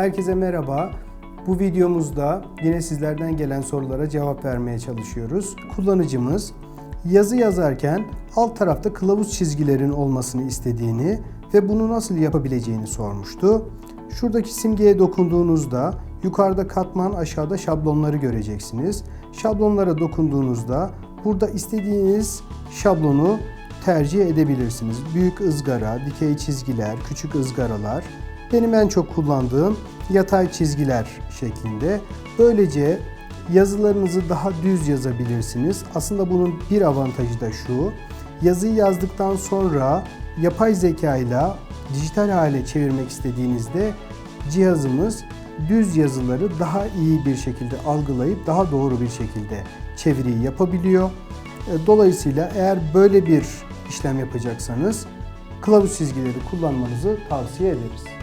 Herkese merhaba. Bu videomuzda yine sizlerden gelen sorulara cevap vermeye çalışıyoruz. Kullanıcımız yazı yazarken alt tarafta kılavuz çizgilerin olmasını istediğini ve bunu nasıl yapabileceğini sormuştu. Şuradaki simgeye dokunduğunuzda yukarıda katman aşağıda şablonları göreceksiniz. Şablonlara dokunduğunuzda burada istediğiniz şablonu tercih edebilirsiniz. Büyük ızgara, dikey çizgiler, küçük ızgaralar. Benim en çok kullandığım yatay çizgiler şeklinde. Böylece yazılarınızı daha düz yazabilirsiniz. Aslında bunun bir avantajı da şu. Yazıyı yazdıktan sonra yapay zeka ile dijital hale çevirmek istediğinizde cihazımız düz yazıları daha iyi bir şekilde algılayıp daha doğru bir şekilde çeviriyi yapabiliyor. E, Dolayısıyla eğer böyle bir işlem yapacaksanız kılavuz çizgileri kullanmanızı tavsiye ederiz.